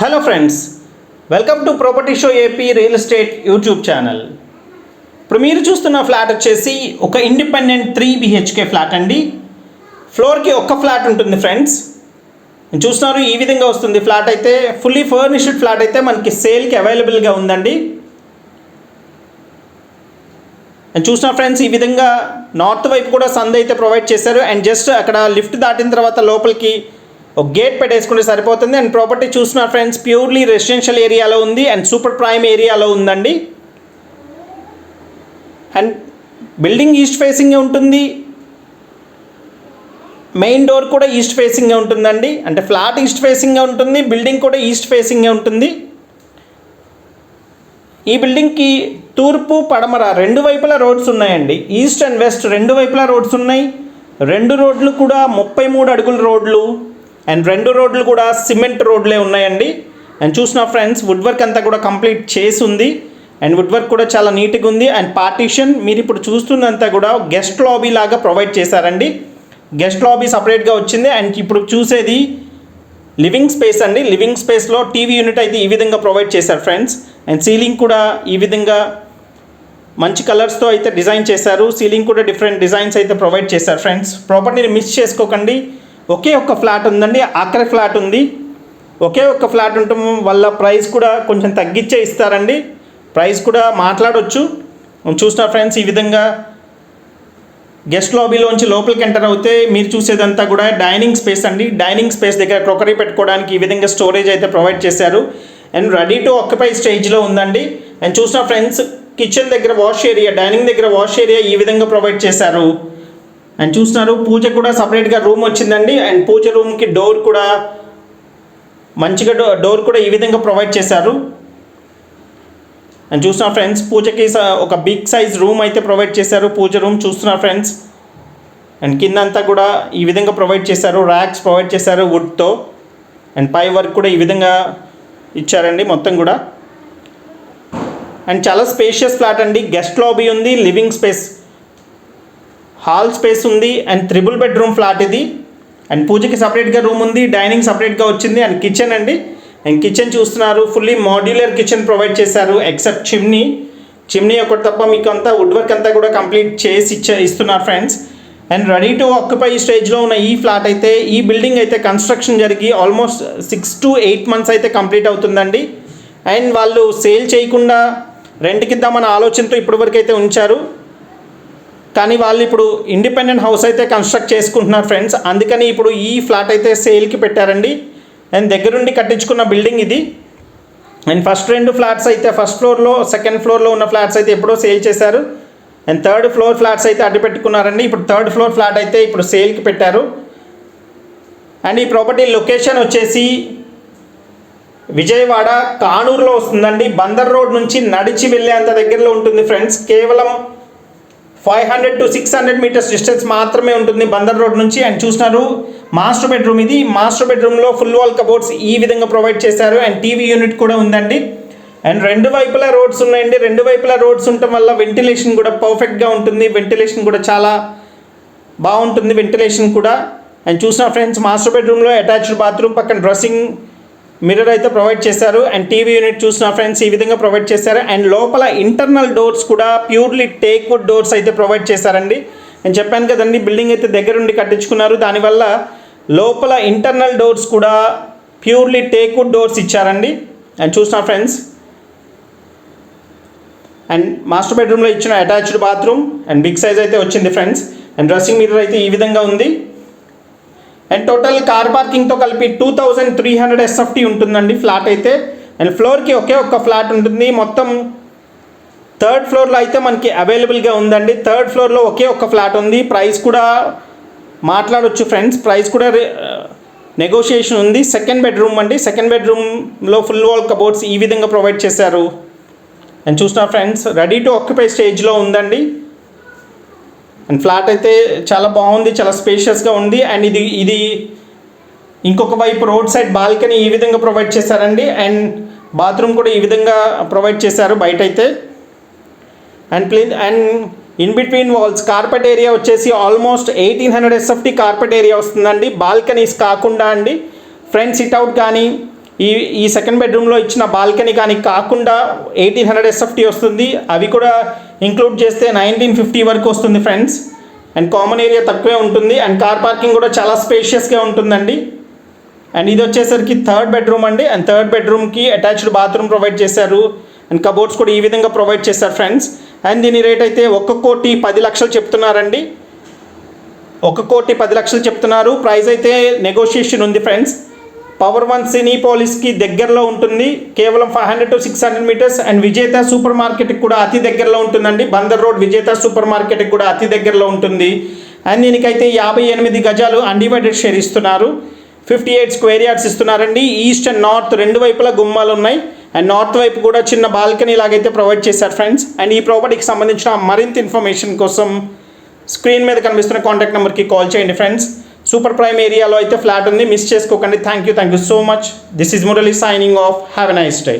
Hello friends welcome to property show AP real estate YouTube channel ఇప్పుడు మీరు చూస్తున్న flat వచ్చేసి ఒక ఇండిపెండెంట్ త్రీ బిహెచ్కే ఫ్లాట్ అండి. ఫ్లోర్కి ఒక్క ఫ్లాట్ ఉంటుంది ఫ్రెండ్స్ చూస్తున్నారు ఈ విధంగా వస్తుంది ఫ్లాట్ అయితే. ఫుల్లీ ఫర్నిష్డ్ ఫ్లాట్ అయితే మనకి సేల్కి అవైలబుల్గా ఉందండి. అండ్ చూసిన ఫ్రెండ్స్ ఈ విధంగా నార్త్ వైపు కూడా సంద్ అయితే ప్రొవైడ్ చేశారు. అండ్ జస్ట్ అక్కడ లిఫ్ట్ దాటిన తర్వాత లోపలికి ఒక గేట్ పెట్టేసుకుంటే సరిపోతుంది. అండ్ ప్రాపర్టీ చూసిన ఫ్రెండ్స్ ప్యూర్లీ రెసిడెన్షియల్ ఏరియాలో ఉంది. అండ్ సూపర్ ప్రైమ్ ఏరియాలో ఉందండి. అండ్ బిల్డింగ్ ఈస్ట్ ఫేసింగ్ ఉంటుంది. మెయిన్ డోర్ కూడా ఈస్ట్ ఫేసింగ్ ఉంటుందండి. అంటే ఫ్లాట్ ఈస్ట్ ఫేసింగ్ ఉంటుంది. బిల్డింగ్ కూడా ఈస్ట్ ఫేసింగ్ ఉంటుంది. ఈ బిల్డింగ్కి తూర్పు పడమర రెండు వైపులా రోడ్స్ ఉన్నాయండి. ఈస్ట్ అండ్ వెస్ట్ రెండు వైపులా రోడ్స్ ఉన్నాయి. రెండు రోడ్లు కూడా ముప్పై మూడు అడుగుల రోడ్లు. అండ్ రెండు రోడ్లు కూడా సిమెంట్ రోడ్లే ఉన్నాయండి. అండ్ చూసిన ఫ్రెండ్స్ వుడ్ వర్క్ అంతా కూడా కంప్లీట్ చేసి ఉంది అండ్ వుడ్ వర్క్ కూడా చాలా నీట్గా ఉంది. అండ్ పార్టీషన్ మీరు ఇప్పుడు చూస్తున్నంతా కూడా గెస్ట్ లాబీ లాగా ప్రొవైడ్ చేశారండి. గెస్ట్ లాబీ సపరేట్గా వచ్చింది. అండ్ ఇప్పుడు చూసేది లివింగ్ స్పేస్ అండి. లివింగ్ స్పేస్లో టీవీ యూనిట్ అయితే ఈ విధంగా ప్రొవైడ్ చేశారు ఫ్రెండ్స్ అండ్ సీలింగ్ కూడా ఈ విధంగా మంచి కలర్స్తో అయితే డిజైన్ చేశారు. సీలింగ్ కూడా డిఫరెంట్ డిజైన్స్ అయితే ప్రొవైడ్ చేశారు ఫ్రెండ్స్ ప్రాపర్టీని మిస్ చేసుకోకండి. ఒకే ఒక్క ఫ్లాట్ ఉందండి ఆఖరి ఫ్లాట్ ఉంది. ఒకే ఒక్క ఫ్లాట్ ఉండటం వల్ల ప్రైస్ కూడా కొంచెం తగ్గించే ఇస్తారండి. ప్రైస్ కూడా మాట్లాడవచ్చు చూసిన ఫ్రెండ్స్ ఈ విధంగా గెస్ట్ లాబీలోంచి లోపలికి ఎంటర్ అవుతే మీరు చూసేదంతా కూడా డైనింగ్ స్పేస్ అండి. డైనింగ్ స్పేస్ దగ్గర క్రొకరీ పెట్టుకోవడానికి ఈ విధంగా స్టోరేజ్ అయితే ప్రొవైడ్ చేశారు. అండ్ రెడీ టు ఆక్యుపై స్టేజ్లో ఉందండి. అండ్ చూసిన ఫ్రెండ్స్ కిచెన్ దగ్గర వాష్ ఏరియా డైనింగ్ దగ్గర వాష్ ఏరియా ఈ విధంగా ప్రొవైడ్ చేశారు. అండ్ చూస్తున్నారు పూజ కూడా సపరేట్గా రూమ్ వచ్చిందండి. అండ్ పూజ రూమ్కి డోర్ కూడా మంచిగా డో డోర్ కూడా ఈ విధంగా ప్రొవైడ్ చేశారు. అండ్ చూస్తున్నా ఫ్రెండ్స్ పూజకి స- ఒక బిగ్ సైజ్ రూమ్ అయితే ప్రొవైడ్ చేశారు పూజ రూమ్ చూస్తున్నారు ఫ్రెండ్స్ అండ్ కింద అంతా కూడా ఈ విధంగా ప్రొవైడ్ చేశారు. ర్యాక్స్ ప్రొవైడ్ చేశారు వుడ్తో అండ్ పై వర్క్ కూడా ఈ విధంగా ఇచ్చారండి మొత్తం కూడా. అండ్ చాలా స్పేషియస్ ఫ్లాట్ అండి. గెస్ట్ లాబీ ఉంది లివింగ్ స్పేస్ హాల్ స్పేస్ ఉంది అండ్ త్రిబుల్ బెడ్రూమ్ ఫ్లాట్ ఇది. అండ్ పూజకి సపరేట్గా రూమ్ ఉంది డైనింగ్ సపరేట్గా వచ్చింది అండ్ కిచెన్ అండి. అండ్ కిచెన్ చూస్తున్నారు ఫుల్లీ మాడ్యులర్ కిచెన్ ప్రొవైడ్ చేశారు ఎక్సెప్ట్ చిమ్నీ చిమ్నీ ఒకటి తప్ప మీకు అంతా వుడ్ వర్క్ అంతా కూడా కంప్లీట్ చేసి ఇచ్చే ఇస్తున్నారు friends and ready to occupy స్టేజ్లో ఉన్న ఈ ఫ్లాట్ అయితే ఈ బిల్డింగ్ అయితే కన్స్ట్రక్షన్ జరిగి almost six to eight months అయితే కంప్లీట్ అవుతుందండి. అండ్ వాళ్ళు సేల్ చేయకుండా రెంట్కి ఇద్దామన్న ఆలోచనతో ఇప్పటివరకు అయితే ఉంచారు. కానీ వాళ్ళు ఇప్పుడు ఇండిపెండెంట్ హౌస్ అయితే కన్స్ట్రక్ట్ చేసుకుంటున్నారు ఫ్రెండ్స్ అందుకని ఇప్పుడు ఈ ఫ్లాట్ అయితే సేల్కి పెట్టారండి. అండ్ దగ్గరుండి కట్టించుకున్న బిల్డింగ్ ఇది. అండ్ ఫస్ట్ రెండు ఫ్లాట్స్ అయితే ఫస్ట్ ఫ్లోర్లో సెకండ్ ఫ్లోర్లో ఉన్న ఫ్లాట్స్ అయితే ఎప్పుడో సేల్ చేశారు. అండ్ థర్డ్ ఫ్లోర్ ఫ్లాట్స్ అయితే అడ్డు పెట్టుకున్నారండి. ఇప్పుడు థర్డ్ ఫ్లోర్ ఫ్లాట్ అయితే ఇప్పుడు సేల్కి పెట్టారు. అండ్ ఈ ప్రాపర్టీ లొకేషన్ వచ్చేసి విజయవాడ కానూరులో వస్తుందండి. బందర్ రోడ్ నుంచి నడిచి వెళ్ళేంత దగ్గరలో ఉంటుంది ఫ్రెండ్స్ కేవలం five hundred to six hundred metres distance మాత్రమే ఉంటుంది బందర్ రోడ్ నుంచి. అండ్ చూసినారు మాస్టర్ బెడ్రూమ్ ఇది. మాస్టర్ బెడ్రూమ్లో ఫుల్ వాల్ కబోర్డ్స్ ఈ విధంగా ప్రొవైడ్ చేశారు. అండ్ టీవీ యూనిట్ కూడా ఉందండి. అండ్ రెండు వైపులా రోడ్స్ ఉన్నాయండి. రెండు వైపులా రోడ్స్ ఉండటం వల్ల వెంటిలేషన్ కూడా పర్ఫెక్ట్గా ఉంటుంది. వెంటిలేషన్ కూడా చాలా బాగుంటుంది. వెంటిలేషన్ కూడా. అండ్ చూసిన ఫ్రెండ్స్ మాస్టర్ బెడ్రూమ్లో అటాచ్డ్ బాత్రూమ్ పక్కన డ్రెస్సింగ్ మిర్రర్ అయితే ప్రొవైడ్ చేశారు అండ్ టీవీ యూనిట్ చూసిన ఫ్రెండ్స్ ఈ విధంగా ప్రొవైడ్ చేశారు అండ్ లోపల ఇంటర్నల్ డోర్స్ కూడా ప్యూర్లీ టేక్ వుడ్ డోర్స్ అయితే ప్రొవైడ్ చేశారండి. నేను చెప్పాను కదండి బిల్డింగ్ అయితే దగ్గరుండి కట్టించుకున్నారు. దానివల్ల లోపల ఇంటర్నల్ డోర్స్ కూడా ప్యూర్లీ టేక్ వుడ్ డోర్స్ ఇచ్చారండి. అండ్ చూసిన ఫ్రెండ్స్ అండ్ మాస్టర్ బెడ్రూమ్లో ఇచ్చిన attached bathroom and big size అయితే వచ్చింది ఫ్రెండ్స్. అండ్ డ్రెస్సింగ్ మిర్రర్ అయితే ఈ విధంగా ఉంది. అండ్ టోటల్ కార్ పార్కింగ్తో కలిపి two thousand three hundred SFT ఉంటుందండి ఫ్లాట్ అయితే. అండ్ ఫ్లోర్కి ఒకే ఒక్క ఫ్లాట్ ఉంటుంది. మొత్తం థర్డ్ ఫ్లోర్లో అయితే మనకి అవైలబుల్గా ఉందండి. థర్డ్ ఫ్లోర్లో ఒకే ఒక్క ఫ్లాట్ ఉంది. ప్రైస్ కూడా మాట్లాడొచ్చు ఫ్రెండ్స్ ప్రైస్ కూడా నెగోషియేషన్ ఉంది. సెకండ్ బెడ్రూమ్ అండి. సెకండ్ బెడ్రూమ్లో ఫుల్ వాల్ కబోర్డ్స్ ఈ విధంగా ప్రొవైడ్ చేశారు. అండ్ చూసిన ఫ్రెండ్స్ రెడీ టు ఆక్యుపై స్టేజ్లో ఉందండి. అండ్ ఫ్లాట్ అయితే చాలా బాగుంది చాలా స్పేషియస్గా ఉంది. అండ్ ఇది ఇది ఇంకొక వైపు రోడ్ సైడ్ బాల్కనీ ఈ విధంగా ప్రొవైడ్ చేశారండి. అండ్ బాత్రూమ్ కూడా ఈ విధంగా ప్రొవైడ్ చేశారు బయట అయితే and please and in between walls carpet area వచ్చేసి almost eighteen hundred SFT carpet area వస్తుందండి. బాల్కనీస్ కాకుండా అండి ఫ్రంట్ సిట్అవుట్ కానీ ఈ ఈ సెకండ్ బెడ్రూమ్లో ఇచ్చిన బాల్కనీ కానీ కాకుండా ఎయిటీన్ హండ్రెడ్ ఎస్ఎఫ్టీ వస్తుంది. అవి కూడా ఇంక్లూడ్ చేస్తే నైన్టీన్ ఫిఫ్టీ వరకు వస్తుంది ఫ్రెండ్స్ అండ్ కామన్ ఏరియా తక్కువే ఉంటుంది. అండ్ కార్ పార్కింగ్ కూడా చాలా స్పేషియస్గా ఉంటుందండి. అండ్ ఇది వచ్చేసరికి థర్డ్ బెడ్రూమ్ అండి. అండ్ థర్డ్ బెడ్రూమ్కి అటాచ్డ్ బాత్రూమ్ ప్రొవైడ్ చేశారు. అండ్ కబోర్డ్స్ కూడా ఈ విధంగా ప్రొవైడ్ చేశారు ఫ్రెండ్స్ అండ్ దీని రేట్ అయితే ఒక్క కోటి పది లక్షలు చెప్తున్నారండి. ఒక కోటి పది లక్షలు చెప్తున్నారు. ప్రైస్ అయితే నెగోషియేషన్ ఉంది ఫ్రెండ్స్ పవర్ వన్ సినీ పోలీస్కి దగ్గరలో ఉంటుంది. కేవలం five hundred to six hundred metres. And Vijetha super మార్కెట్కి కూడా అతి దగ్గరలో ఉంటుందండి. బందర్ రోడ్ విజేత సూపర్ మార్కెట్కి కూడా అతి దగ్గరలో ఉంటుంది. అండ్ దీనికైతే యాభై ఎనిమిది గజాలు అన్డివైడెడ్ షేర్ ఇస్తున్నారు. ఫిఫ్టీ ఎయిట్ స్క్వేర్ యార్డ్స్ ఇస్తున్నారండి. ఈస్ట్ అండ్ నార్త్ రెండు వైపులా గుమ్మాలు ఉన్నాయి. అండ్ నార్త్ వైపు కూడా చిన్న బాల్కనీ లాగైతే ప్రొవైడ్ చేశారు ఫ్రెండ్స్ అండ్ ఈ ప్రాపర్టీకి సంబంధించిన మరింత ఇన్ఫర్మేషన్ కోసం స్క్రీన్ మీద కనిపిస్తున్న కాంటాక్ట్ నెంబర్కి కాల్ చేయండి ఫ్రెండ్స్ సూపర్ ప్రైమ్ ఏరియాలో అయితే ఫ్లాట్ ఉంది. మిస్ చేసుకోకండి. Thank you thank you so much this is Murali signing off have a nice day